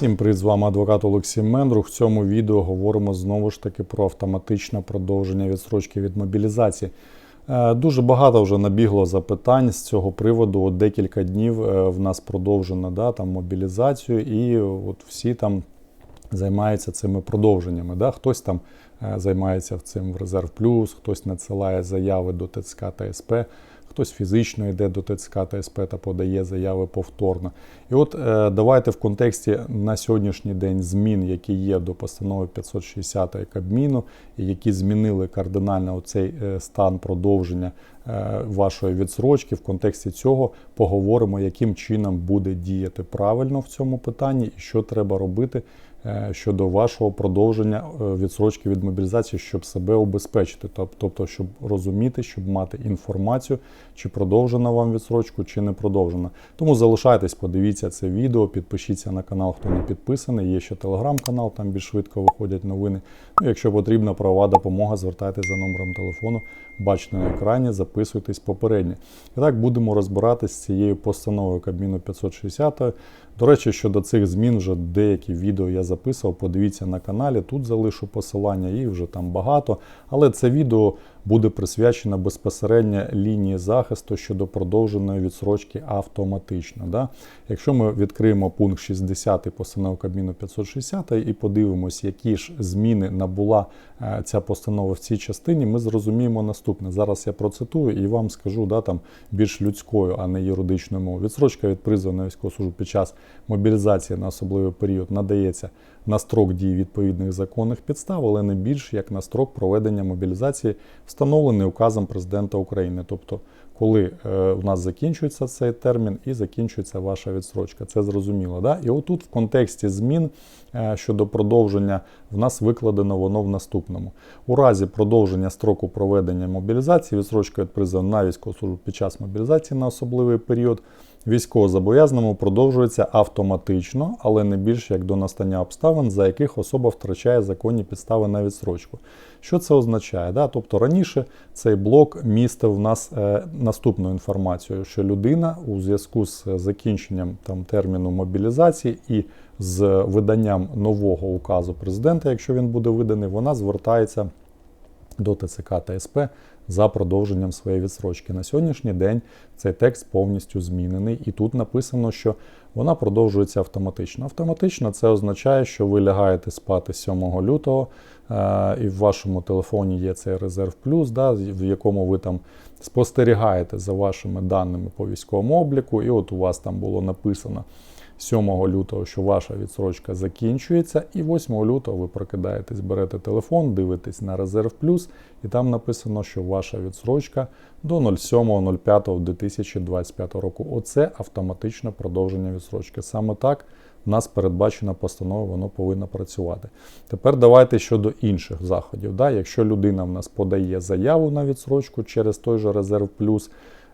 Всім привіт, з вами адвокат Олексій Мендрух. В цьому відео говоримо знову ж таки про автоматичне продовження відстрочки від мобілізації. Е, Дуже багато вже набігло запитань з цього приводу. От декілька днів е, в нас продовжено да, там, мобілізацію, і от всі там займаються цими продовженнями. Да? Хтось там е, займається цим в резерв плюс, хтось надсилає заяви до ТЦК та СП. Хтось фізично йде до ТЦК та СП та подає заяви повторно. І от е, давайте в контексті на сьогоднішній день змін, які є до постанови 560 Кабміну, які змінили кардинально оцей е, стан продовження е, вашої відсрочки. В контексті цього поговоримо, яким чином буде діяти правильно в цьому питанні і що треба робити щодо вашого продовження е, відсрочки від мобілізації, щоб себе убезпечити, тобто, щоб розуміти, щоб мати інформацію, чи продовжена вам відсрочку, чи не продовжена. Тому залишайтесь, подивіться це відео, підпишіться на канал, хто не підписаний. Є ще телеграм-канал, там більш швидко виходять новини. Ну, якщо потрібна правова допомога, звертайтеся за номером телефону, бачите на екрані, записуйтесь попередньо. І так будемо розбиратись з цією постановою Кабміну 560. До речі, щодо цих змін, вже деякі відео я записував. Подивіться на каналі. Тут залишу посилання, їх вже там багато. Але це відео буде присвячено безпосередньо лінії захисту щодо продовженої відсрочки автоматично. Да? Якщо ми відкриємо пункт 60 постанови Кабміну 560 і подивимось, які ж зміни набула е, ця постанова в цій частині, ми зрозуміємо наступне. Зараз я процитую і вам скажу да, там, більш людською, а не юридичною мовою. Відсрочка від призову на військову службу під час мобілізації на особливий період надається на строк дії відповідних законних підстав, але не більш як на строк проведення мобілізації, встановлений указом президента України. Тобто, коли е, у нас закінчується цей термін і закінчується ваша відстрочка. Це зрозуміло. Да? І отут в контексті змін е, щодо продовження в нас викладено воно в наступному. У разі продовження строку проведення мобілізації, відстрочка від призову на військову службу під час мобілізації на особливий період. Військовозобов'язаному продовжується автоматично, але не більше як до настання обставин, за яких особа втрачає законні підстави на відстрочку. Що це означає? Да? Тобто раніше цей блок містив в нас е, наступну інформацію, що людина у зв'язку з закінченням там, терміну мобілізації і з виданням нового указу президента, якщо він буде виданий, вона звертається до ТЦК та СП за продовженням своєї відсрочки. На сьогоднішній день цей текст повністю змінений, і тут написано, що вона продовжується автоматично. Автоматично це означає, що ви лягаєте спати 7 лютого, е, і в вашому телефоні є цей резерв плюс, да, в якому ви там спостерігаєте за вашими даними по військовому обліку, і от у вас там було написано. 7 лютого, що ваша відсрочка закінчується, і 8 лютого ви прокидаєтесь, берете телефон, дивитесь на резерв плюс, і там написано, що ваша відсрочка до 07.05.2025 року. Оце автоматичне продовження відсрочки. Саме так в нас передбачена постанова, воно повинно працювати. Тепер давайте щодо інших заходів. Да? Якщо людина в нас подає заяву на відсрочку через той же резерв плюс.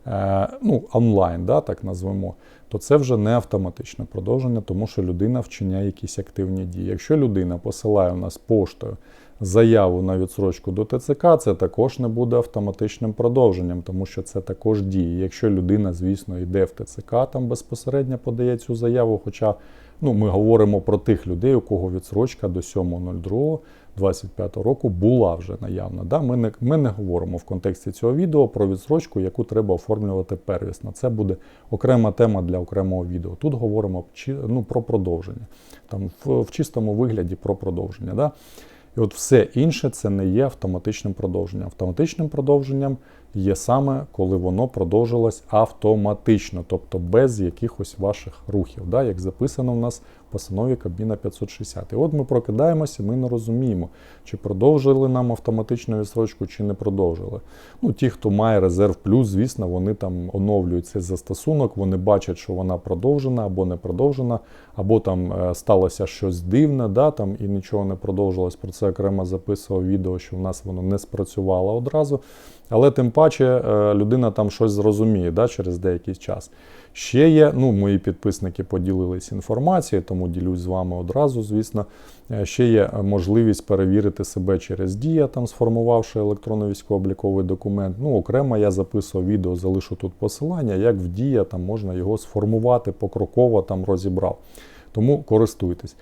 Е, ну, онлайн, да, так назвемо, то це вже не автоматичне продовження, тому що людина вчиняє якісь активні дії. Якщо людина посилає у нас поштою заяву на відсрочку до ТЦК, це також не буде автоматичним продовженням, тому що це також дії. Якщо людина, звісно, йде в ТЦК, там безпосередньо подає цю заяву, хоча ну, ми говоримо про тих людей, у кого відсрочка до 7.02. 25 року була вже наявна. Да? Ми не ми не говоримо в контексті цього відео про відсрочку, яку треба оформлювати первісно. Це буде окрема тема для окремого відео. Тут говоримо ну, про продовження, там в, в чистому вигляді про продовження. Да? І от все інше це не є автоматичним продовженням. Автоматичним продовженням є саме, коли воно продовжилось автоматично, тобто без якихось ваших рухів, да, як записано в нас постанові Кабміна 560. І от ми прокидаємося, ми не розуміємо, чи продовжили нам автоматичну відсрочку, чи не продовжили. Ну, Ті, хто має резерв плюс, звісно, вони там оновлюють цей застосунок, вони бачать, що вона продовжена або не продовжена, або там е, сталося щось дивне, да, там, і нічого не продовжилось. Про це окремо записував відео, що в нас воно не спрацювало одразу. Але тим паче е, людина там щось зрозуміє да, через деякий час. Ще є, ну, мої підписники поділились інформацією, тому ділюсь з вами одразу, звісно. Е, Ще є можливість перевірити себе через Дія, там сформувавши електронно військово-обліковий документ. Ну, окремо я записував відео, залишу тут посилання, як в Дія там можна його сформувати покроково там розібрав. Тому користуйтесь.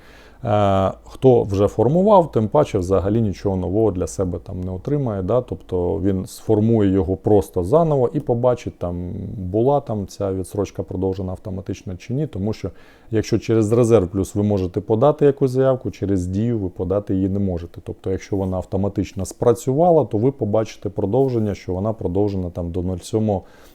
Е, Хто вже формував, тим паче взагалі нічого нового для себе там не отримає. Да? Тобто він сформує його просто заново і побачить, там була там ця відсрочка продовжена автоматично чи ні. Тому що якщо через резерв плюс ви можете подати якусь заявку, через дію ви подати її не можете. Тобто, якщо вона автоматично спрацювала, то ви побачите продовження, що вона продовжена там до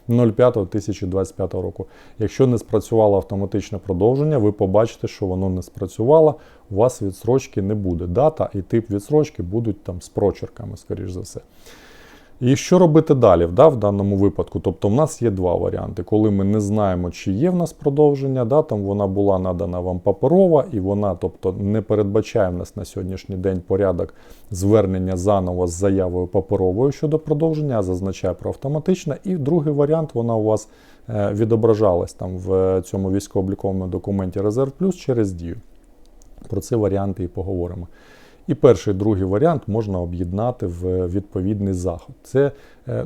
07.05.2025 року. Якщо не спрацювало автоматичне продовження, ви побачите, що воно не спрацювало у вас відсрочки не буде. Дата і тип відсрочки будуть там з прочерками, скоріш за все. І що робити далі да, в даному випадку? Тобто, в нас є два варіанти. Коли ми не знаємо, чи є в нас продовження, да, там вона була надана вам паперова, і вона тобто, не передбачає в нас на сьогоднішній день порядок звернення заново з заявою паперовою щодо продовження, а зазначає про автоматичне. І другий варіант, вона у вас е, відображалась там в цьому військово-обліковому документі Резерв Плюс через дію. Про ці варіанти і поговоримо. І перший, другий варіант можна об'єднати в відповідний заход. Це,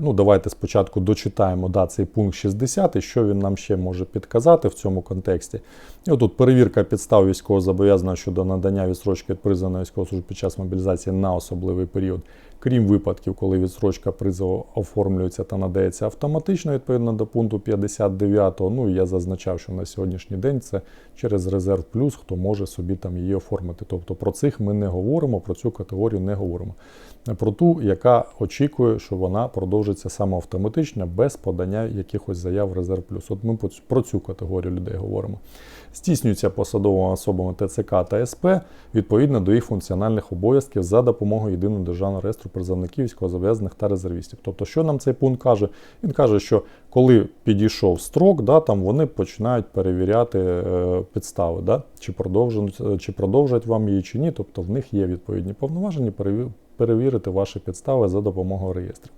ну давайте спочатку дочитаємо да, цей пункт 60 і що він нам ще може підказати в цьому контексті. І отут перевірка підстав військового зобов'язаного щодо надання відсрочки від призову на військову службу під час мобілізації на особливий період, крім випадків, коли відсрочка призову оформлюється та надається автоматично відповідно до пункту 59. Ну і я зазначав, що на сьогоднішній день це через резерв плюс, хто може собі там її оформити. Тобто про цих ми не говоримо, про цю категорію не говоримо. Про ту, яка очікує, що вона продовжиться самоавтоматично без подання якихось заяв резерв плюс. От ми про цю категорію людей говоримо. Здійснюється посадовими особами ТЦК та СП відповідно до їх функціональних обов'язків за допомогою єдиного державного реєстру призовників, військовозобов'язаних та резервістів. Тобто, що нам цей пункт каже? Він каже, що коли підійшов строк, да, там вони починають перевіряти е, підстави, да, чи продовжують, чи продовжать вам її чи ні. Тобто в них є відповідні повноваження перевірити ваші підстави за допомогою реєстрів.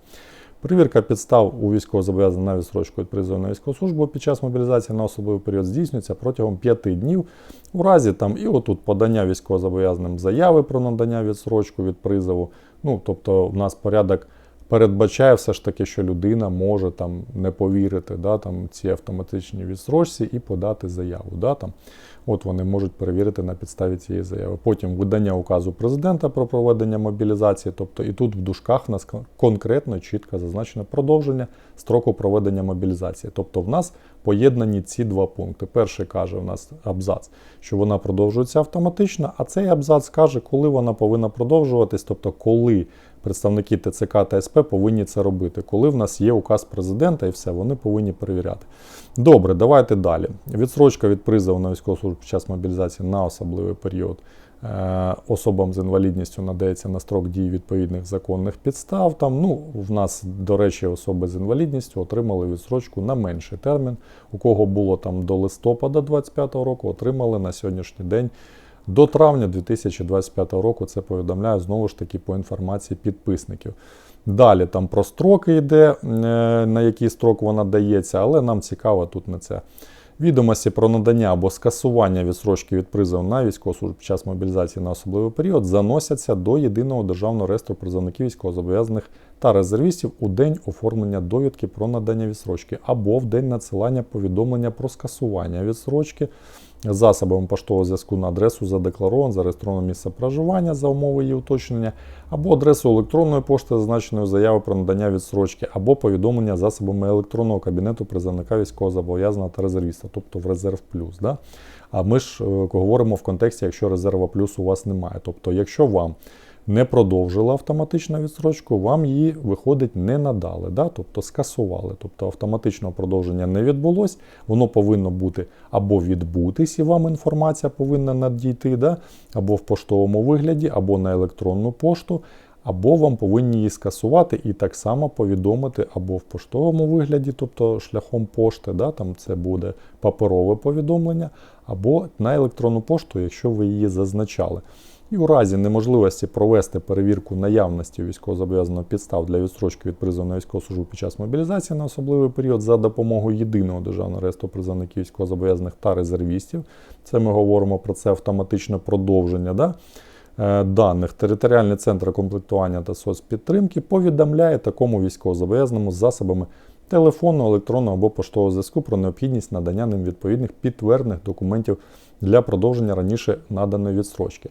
Перевірка підстав у військовозобов'язаних на відсрочку від призову на військову службу під час мобілізації на особливий період здійснюється протягом 5 днів. У разі там і отут подання військовозобов'язаним заяви про надання відсрочку від призову. Ну, тобто, в нас порядок передбачає все ж таки, що людина може там не повірити да, там, цій автоматичній відсрочці і подати заяву. Да, там. От вони можуть перевірити на підставі цієї заяви. Потім видання указу президента про проведення мобілізації. Тобто і тут в дужках в нас конкретно чітко зазначено продовження строку проведення мобілізації. Тобто в нас поєднані ці два пункти. Перший каже у нас абзац, що вона продовжується автоматично, а цей абзац каже, коли вона повинна продовжуватись, тобто коли представники ТЦК та СП повинні це робити, коли в нас є указ президента і все, вони повинні перевіряти. Добре, давайте далі. Відсрочка від призову на військову службу під час мобілізації на особливий період. Е, особам з інвалідністю надається на строк дії відповідних законних підстав. Там, ну, В нас, до речі, особи з інвалідністю отримали відсрочку на менший термін. У кого було там до листопада 2025 року, отримали на сьогоднішній день до травня 2025 року. Це повідомляю знову ж таки по інформації підписників. Далі там про строки йде, е, на який строк вона дається, але нам цікаво тут не це. Відомості про надання або скасування відсрочки від призову на військову під час мобілізації на особливий період заносяться до єдиного державного реєстру призовників військовозобов'язаних та резервістів у день оформлення довідки про надання відсрочки або в день надсилання повідомлення про скасування відсрочки засобами поштового зв'язку на адресу задекларовано, зареєстровано місце проживання за умови її уточнення, або адресу електронної пошти, зазначеної заяви про надання відсрочки, або повідомлення засобами електронного кабінету призовника військовозобов'язаного та резервіста, тобто в резерв плюс. Да? А ми ж е, говоримо в контексті, якщо резерва плюс у вас немає. Тобто, якщо вам не продовжила автоматичну відстрочку, вам її, виходить, не надали, да? тобто скасували. Тобто автоматичного продовження не відбулось, воно повинно бути або відбутись, і вам інформація повинна надійти, да? або в поштовому вигляді, або на електронну пошту. Або вам повинні її скасувати і так само повідомити або в поштовому вигляді, тобто шляхом пошти, да, там це буде паперове повідомлення, або на електронну пошту, якщо ви її зазначали. І у разі неможливості провести перевірку наявності військовозобов'язаного підстав для відстрочки від призову на військову службу під час мобілізації на особливий період за допомогою єдиного державного реєстру призовників військовозобов'язаних та резервістів. Це ми говоримо про це автоматичне продовження. Да? Е, даних Територіальний центр комплектування та соцпідтримки повідомляє такому військовозобов'язаному засобами телефонного, електронного або поштового зв'язку про необхідність надання ним відповідних підтверджених документів для продовження раніше наданої відстрочки.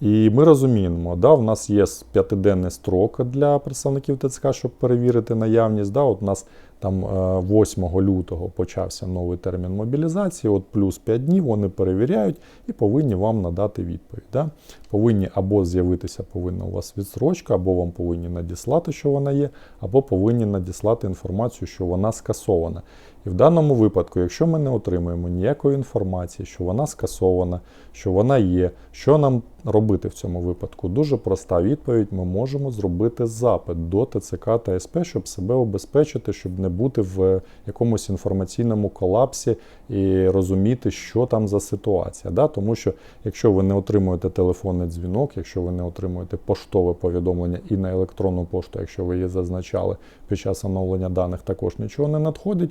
І ми розуміємо, да, в нас є п'ятиденний строк для представників ТЦК, щоб перевірити наявність. Да, от у нас там е, 8 лютого почався новий термін мобілізації, от плюс 5 днів вони перевіряють і повинні вам надати відповідь. Да? Повинні або з'явитися повинна у вас відстрочка, або вам повинні надіслати, що вона є, або повинні надіслати інформацію, що вона скасована. І в даному випадку, якщо ми не отримуємо ніякої інформації, що вона скасована, що вона є, що нам робити в цьому випадку? Дуже проста відповідь: ми можемо зробити запит до ТЦК та СП, щоб себе обезпечити, щоб не бути в якомусь інформаційному колапсі і розуміти, що там за ситуація. Да? Тому що якщо ви не отримуєте телефонний дзвінок, якщо ви не отримуєте поштове повідомлення і на електронну пошту, якщо ви її зазначали під час оновлення даних, також нічого не надходить.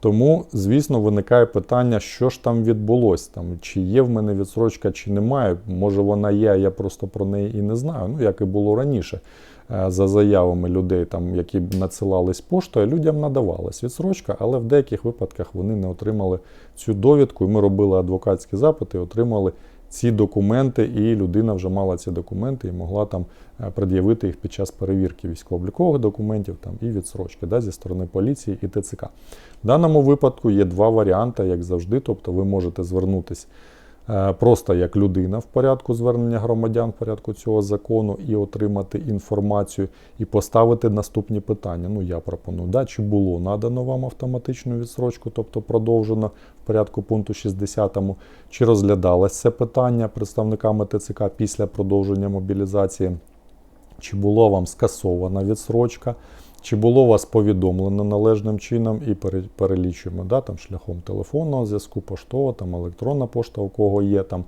Тому, звісно, виникає питання, що ж там відбулося, там, чи є в мене відсрочка, чи немає. Може вона є, я просто про неї і не знаю. Ну, як і було раніше. Е, За заявами людей, там, які надсилались поштою, людям надавалась відсрочка, але в деяких випадках вони не отримали цю довідку. І ми робили адвокатські запити, отримали ці документи, і людина вже мала ці документи і могла там е, пред'явити їх під час перевірки військово-облікових документів там, і відсрочки да, зі сторони поліції і ТЦК. В даному випадку є два варіанти, як завжди. Тобто ви можете звернутися просто як людина в порядку звернення громадян в порядку цього закону і отримати інформацію, і поставити наступні питання. Ну, я пропоную, да, чи було надано вам автоматичну відсрочку, тобто продовжено в порядку пункту 60, чи розглядалось це питання представниками ТЦК після продовження мобілізації, чи було вам скасована відсрочка. Чи було вас повідомлено належним чином і перелічуємо да, там, шляхом телефонного зв'язку, поштова, там, електронна пошта, у кого є там.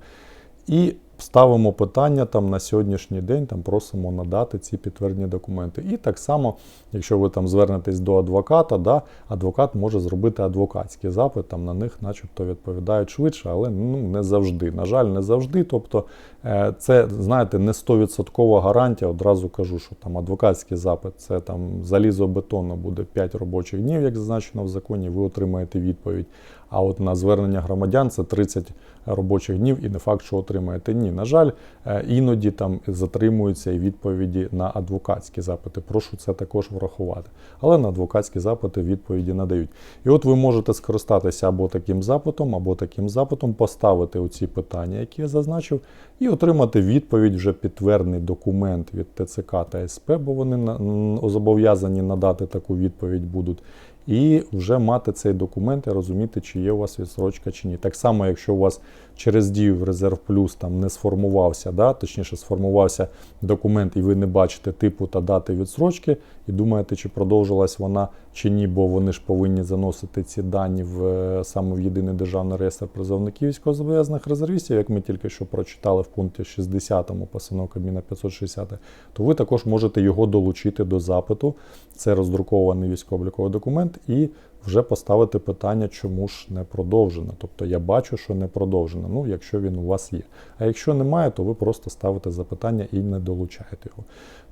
І ставимо питання там на сьогоднішній день, там просимо надати ці підтверджені документи. І так само, якщо ви там звернетесь до адвоката, да, адвокат може зробити адвокатський запит, там на них, начебто, відповідають швидше, але ну, не завжди. На жаль, не завжди. Тобто, е, це, знаєте, не 100% гарантія. Одразу кажу, що там адвокатський запит це там залізобетонно буде 5 робочих днів, як зазначено в законі, ви отримаєте відповідь. А от на звернення громадян це 30 робочих днів і не факт, що отримаєте. Ні, на жаль, е, іноді там затримуються і відповіді на адвокатські запити. Прошу це також врахувати. Але на адвокатські запити відповіді надають. І от ви можете скористатися або таким запитом, або таким запитом, поставити оці питання, які я зазначив, і отримати відповідь вже підтверджений документ від ТЦК та СП, бо вони зобов'язані надати таку відповідь будуть і вже мати цей документ і розуміти, чи є у вас відсрочка чи ні. Так само, якщо у вас через дію в резерв плюс там не сформувався, да, точніше сформувався документ, і ви не бачите типу та дати відсрочки, і думаєте, чи продовжилась вона чи ні, бо вони ж повинні заносити ці дані в е, саме в єдиний державний реєстр призовників військовозобов'язаних резервістів, як ми тільки що прочитали в пункті 60 постанови Кабміна 560, то ви також можете його долучити до запиту. Це роздрукований військово-обліковий документ, і вже поставити питання, чому ж не продовжено. Тобто я бачу, що не продовжено, ну якщо він у вас є. А якщо немає, то ви просто ставите запитання і не долучаєте його.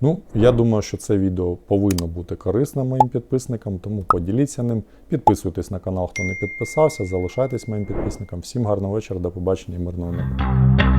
Ну, я думаю, що це відео повинно бути корисним моїм підписникам, тому поділіться ним, підписуйтесь на канал, хто не підписався, залишайтесь моїм підписникам. Всім гарного вечора, до побачення і мирного неба.